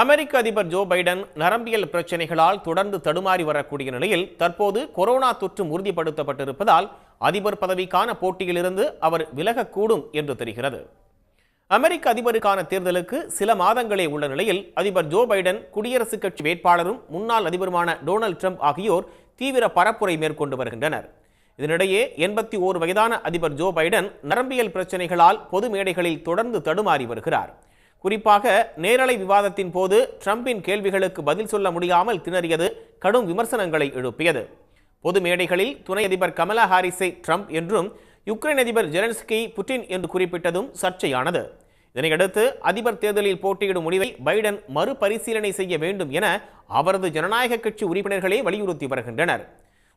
அமெரிக்க அதிபர் Joe Biden நரம்பியல் பிரச்சனைகளால் தொடர்ந்து தடுமாறி வரக்கூடிய நிலையில் தற்போது கொரோனா தொற்றும் உறுதிப்படுத்தப்பட்டிருப்பதால் அதிபர் பதவிக்கான போட்டியிலிருந்து அவர் விலகக்கூடும் என்று தெரிகிறது. அமெரிக்க அதிபருக்கான தேர்தலுக்கு சில மாதங்களே உள்ள நிலையில் அதிபர் ஜோ பைடன் குடியரசுக் கட்சி வேட்பாளரும் முன்னாள் அதிபருமான டொனால்டு ட்ரம்ப் ஆகியோர் தீவிர பரப்புரை மேற்கொண்டு வருகின்றனர். இதனிடையே எண்பத்தி ஓரு வயதான அதிபர் ஜோ பைடன் நரம்பியல் பிரச்சனைகளால் பொது மேடைகளில் தொடர்ந்து தடுமாறி வருகிறார். குறிப்பாக நேரலை விவாதத்தின் போது ட்ரம்பின் கேள்விகளுக்கு பதில் சொல்ல முடியாமல் திணறியது கடும் விமர்சனங்களை எழுப்பியது. பொது மேடைகளில் துணை அதிபர் கமலா ஹாரிஸை ட்ரம்ப் என்றும் யுக்ரைன் அதிபர் ஜெலன்ஸ்கி புட்டின் என்று குறிப்பிட்டதும் சர்ச்சையானது. இதனையடுத்து அதிபர் தேர்தலில் போட்டியிடும் முடிவை பைடன் மறுபரிசீலனை செய்ய வேண்டும் என அவரது ஜனநாயக கட்சி உறுப்பினர்களே வலியுறுத்தி வருகின்றனர்.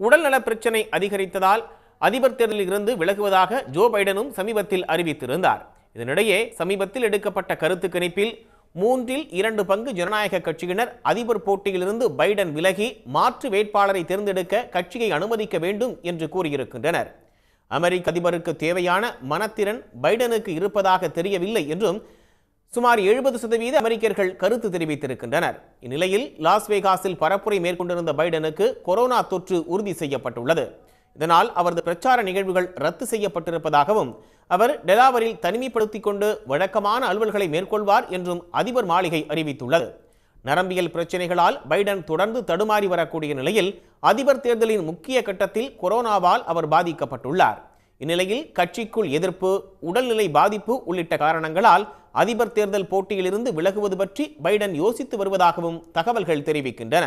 உடல்நலப் பிரச்சினை அதிகரித்ததால் அதிபர் தேர்தலில் இருந்து விலகுவதாக ஜோ பைடனும் சமீபத்தில் அறிவித்திருந்தார். இதனிடையே சமீபத்தில் எடுக்கப்பட்ட கருத்து கணிப்பில் மூன்றில் இரண்டு பங்கு ஜனநாயக கட்சியினர் அதிபர் போட்டியிலிருந்து பைடன் விலகி மாற்று வேட்பாளரை தேர்ந்தெடுக்க கட்சியை அனுமதிக்க வேண்டும் என்று கூறியிருக்கின்றனர். அமெரிக்க அதிபருக்கு தேவையான மனத்திறன் பைடனுக்கு இருப்பதாக தெரியவில்லை என்றும் சுமார் எழுபது சதவீத அமெரிக்கர்கள் கருத்து தெரிவித்திருக்கின்றனர். இந்நிலையில் லாஸ் வேகாஸில் பரப்புரை மேற்கொண்டிருந்த பைடனுக்கு கொரோனா தொற்று உறுதி செய்யப்பட்டுள்ளது. இதனால் அவரது பிரச்சார நிகழ்வுகள் ரத்து செய்யப்பட்டிருப்பதாகவும் அவர் டெலாவரில் தனிமைப்படுத்திக் கொண்டு வழக்கமான அலுவல்களை மேற்கொள்வார் என்றும் அதிபர் மாளிகை அறிவித்துள்ளது. நரம்பியல் பிரச்சனைகளால் பைடன் தொடர்ந்து தடுமாறி வரக்கூடிய நிலையில் அதிபர் தேர்தலின் முக்கிய கட்டத்தில் கொரோனாவால் அவர் பாதிக்கப்பட்டுள்ளார். இந்நிலையில் கட்சிக்குள் எதிர்ப்பு உடல்நிலை பாதிப்பு உள்ளிட்ட காரணங்களால் அதிபர் தேர்தல் போட்டியிலிருந்து விலகுவது பற்றி பைடன் யோசித்து வருவதாகவும் தகவல்கள் தெரிவிக்கின்றன.